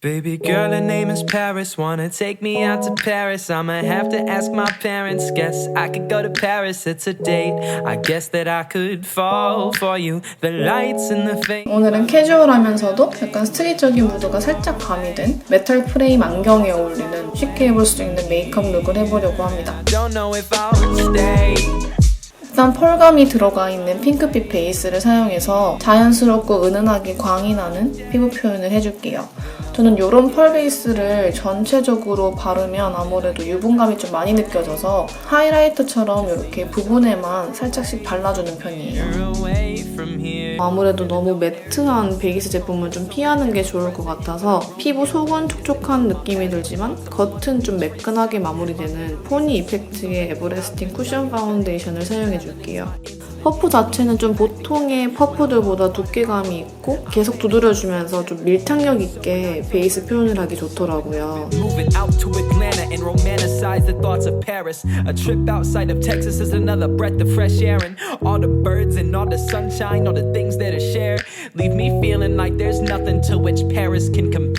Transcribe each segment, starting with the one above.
Baby girl, her name is Paris. Wanna take me out to Paris? I'ma have to ask my parents. Guess I could go to Paris. It's a date. I guess that I could fall for you. The lights and the fame. 오늘은 캐주얼하면서도 약간 스트릿적인 무드가 살짝 가미된 메탈 프레임 안경에 어울리는 쉽게 입을 수 있는 메이크업 룩을 해보려고 합니다. Don't know if I'll stay. 일단 펄감이 들어가 있는 핑크빛 베이스를 사용해서 자연스럽고 은은하게 광이 나는 피부 표현을 해줄게요. 저는 이런 펄 베이스를 전체적으로 바르면 아무래도 유분감이 좀 많이 느껴져서 하이라이터처럼 이렇게 부분에만 살짝씩 발라주는 편이에요. 아무래도 너무 매트한 베이스 제품은 좀 피하는 게 좋을 것 같아서 피부 속은 촉촉한 느낌이 들지만 겉은 좀 매끈하게 마무리되는 포니 이펙트의 에버레스팅 쿠션 파운데이션을 사용해줄게요. 퍼프 자체는 좀 보통의 퍼프들보다 두께감이 있고 계속 두드려주면서 좀 밀착력 있게 베이스 표현을 하기 좋더라고요.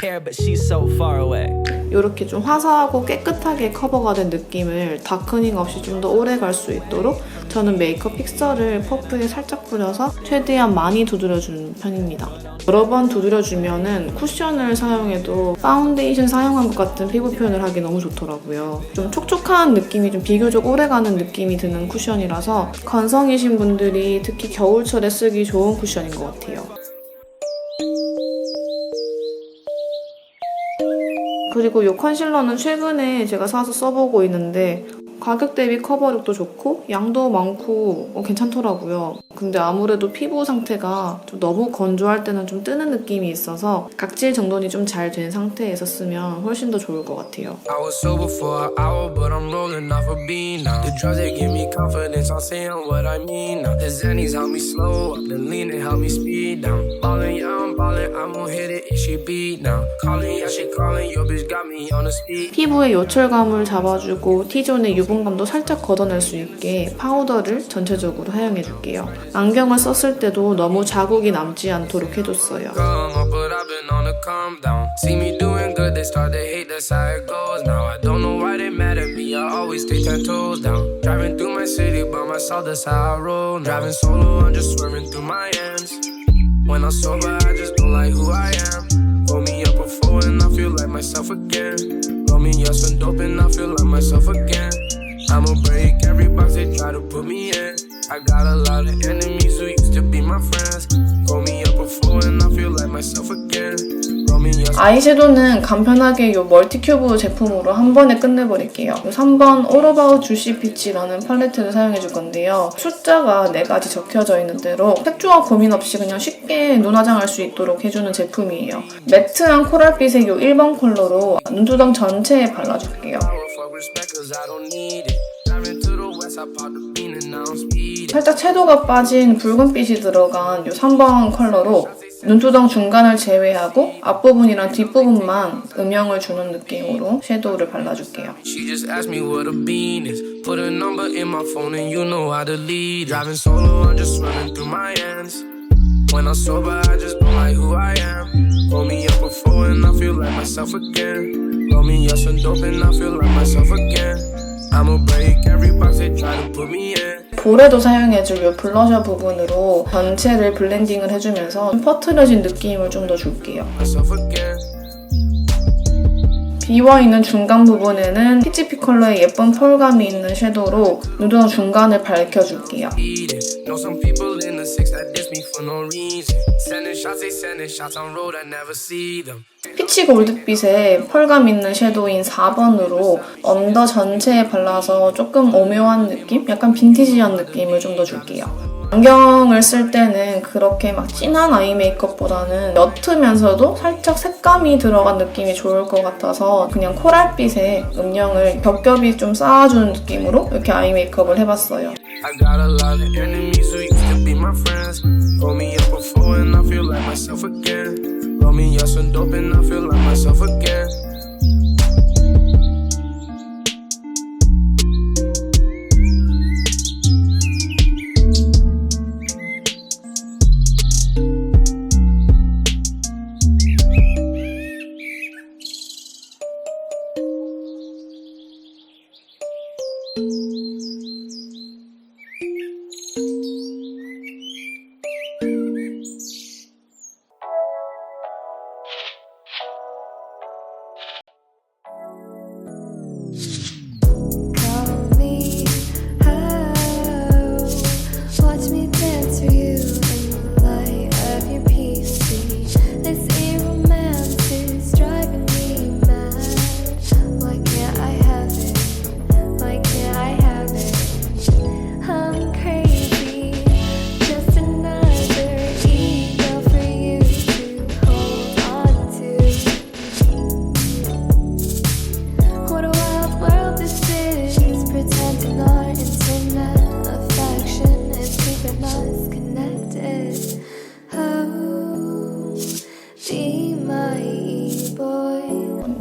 Moving out to Atlanta and romanticize the thoughts of Paris. A trip outside of Texas is another breath of fresh air. And all the birds and all the sunshine, all the things that are shared, leave me feeling like there's nothing to which Paris can compare. But she's so far away. 이렇게 좀 화사하고 깨끗하게 커버가 된 느낌을 다크닝 없이 좀 더 오래 갈 수 있도록 저는 메이크업 픽서를 퍼프에 살짝 뿌려서 최대한 많이 두드려주는 편입니다. 여러 번 두드려주면은 쿠션을 사용해도 파운데이션 사용한 것 같은 피부 표현을 하기 너무 좋더라고요. 좀 촉촉한 느낌이 좀 비교적 오래가는 느낌이 드는 쿠션이라서 건성이신 분들이 특히 겨울철에 쓰기 좋은 쿠션인 것 같아요. 그리고 이 컨실러는 최근에 제가 사서 써보고 있는데 가격 대비 커버력도 좋고 양도 많고 어, 괜찮더라고요. 근데 아무래도 피부 상태가 좀 너무 건조할 때는 좀 뜨는 느낌이 있어서 각질 정돈이 좀 잘 된 상태에서 쓰면 훨씬 더 좋을 것 같아요. I was sober for an hour, but I'm rolling off a bean now. The drugs they give me confidence, I'm saying what I mean now. The Xannies help me slow up, the lean it help me speed down. Ballin', yeah, I'm ballin', I'm gon' hit it, it should beat now. Callin', yeah, she callin', your bitch got me on the speed. 피부의 요철감을 잡아주고 T존의 유분감도 살짝 걷어낼 수 있게 파우더를 전체적으로 사용해줄게요. 안경을 썼을 때도 너무 자국이 남지 않도록 해줬어요. Come up, but I've been on a calm down. See me doing good, they start to hate, that's how it goes now. I don't know why they mad at me, I always stay ten toes down. Driving through my city by myself, that's how I roll. Driving solo, I'm just swerving through my ends. When I'm sober, I just don't like who I am. Pull me up before and I feel like myself again. Roll me up some dope and I feel like myself again. I'ma break every box they try to put me in. I got a lot of enemies who used to be my friends. Pull me up before and I feel like myself again. Roll me up 아이섀도는 간편하게 이 멀티큐브 제품으로 한 번에 끝내버릴게요. 이 3번 All About Juicy Peach라는 팔레트를 사용해줄 건데요. 숫자가 4가지 적혀져 있는 대로 색조와 고민 없이 그냥 쉽게 눈 화장할 수 있도록 해주는 제품이에요. 매트한 코랄빛의 이 1번 컬러로 눈두덩 전체에 발라줄게요. power, fuck respect, cause I don't need it. 살짝 채도가 빠진 붉은빛이 들어간 이 3번 컬러로 눈두덩 중간을 제외하고 앞부분이랑 뒷부분만 음영을 주는 느낌으로 섀도우를 발라줄게요. 볼에도 사용해줄 이 블러셔 부분으로 전체를 블렌딩을 해주면서 좀 퍼트려진 느낌을 좀 더 줄게요. 비워있는 중간 부분에는 피치피 컬러의 예쁜 펄감이 있는 섀도우로 눈두덩 중간을 밝혀줄게요. For no reason. Sending shots, they sending shots on road, I never see them. 피치 골드빛의 펄감 있는 섀도우인 4번으로 언더 전체에 발라서 조금 오묘한 느낌? 약간 빈티지한 느낌을 좀 더 줄게요. 안경을 쓸 때는 그렇게 막 진한 아이 메이크업보다는 옅으면서도 살짝 색감이 들어간 느낌이 좋을 것 같아서 그냥 코랄빛의 음영을 겹겹이 좀 쌓아주는 느낌으로 이렇게 아이 메이크업을 해봤어요. Pull me up before and I feel like myself again. Roll me up some dope and I feel like myself again.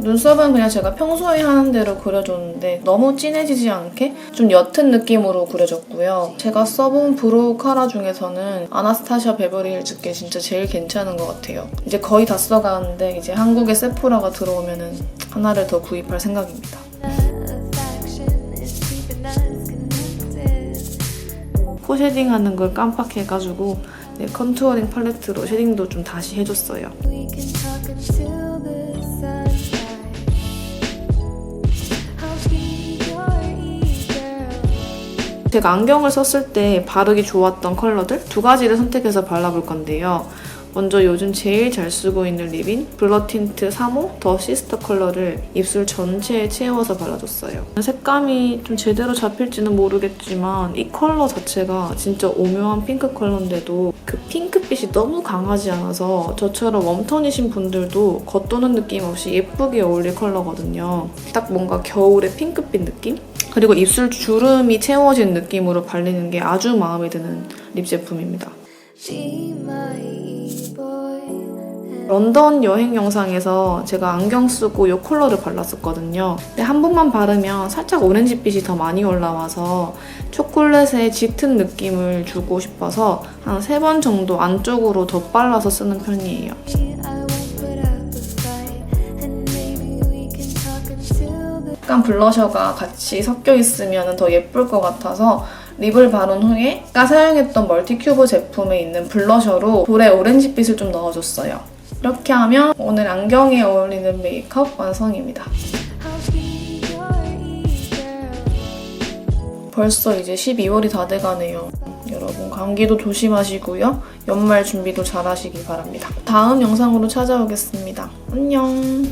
눈썹은 그냥 제가 평소에 하는 대로 그려줬는데 너무 진해지지 않게 좀 옅은 느낌으로 그려줬고요. 제가 써본 브로우 카라 중에서는 아나스타샤 베버리 힐즈 게 진짜 제일 괜찮은 것 같아요. 이제 거의 다 써가는데 이제 한국에 세포라가 들어오면은 하나를 더 구입할 생각입니다. 코 쉐딩하는 걸 깜빡해가지고 네, 컨투어링 팔레트로 쉐딩도 좀 다시 해줬어요. 제가 안경을 썼을 때 바르기 좋았던 컬러들 두 가지를 선택해서 발라볼 건데요. 먼저 요즘 제일 잘 쓰고 있는 립인 블러 틴트 3호 더 시스터 컬러를 입술 전체에 채워서 발라줬어요. 색감이 좀 제대로 잡힐지는 모르겠지만 이 컬러 자체가 진짜 오묘한 핑크 컬러인데도 그 핑크빛이 너무 강하지 않아서 저처럼 웜톤이신 분들도 겉도는 느낌 없이 예쁘게 어울릴 컬러거든요. 딱 뭔가 겨울의 핑크빛 느낌? 그리고 입술 주름이 채워진 느낌으로 발리는 게 아주 마음에 드는 립 제품입니다. 런던 여행 영상에서 제가 안경 쓰고 이 컬러를 발랐었거든요. 근데 한 번만 바르면 살짝 오렌지빛이 더 많이 올라와서 초콜릿의 짙은 느낌을 주고 싶어서 한 세 번 정도 안쪽으로 더 발라서 쓰는 편이에요. 약간 블러셔가 같이 섞여 있으면 더 예쁠 것 같아서 립을 바른 후에 아까 사용했던 멀티큐브 제품에 있는 블러셔로 볼에 오렌지빛을 좀 넣어줬어요. 이렇게 하면 오늘 안경에 어울리는 메이크업 완성입니다. 벌써 이제 12월이 다 돼가네요. 여러분 감기도 조심하시고요. 연말 준비도 잘 하시기 바랍니다. 다음 영상으로 찾아오겠습니다. 안녕.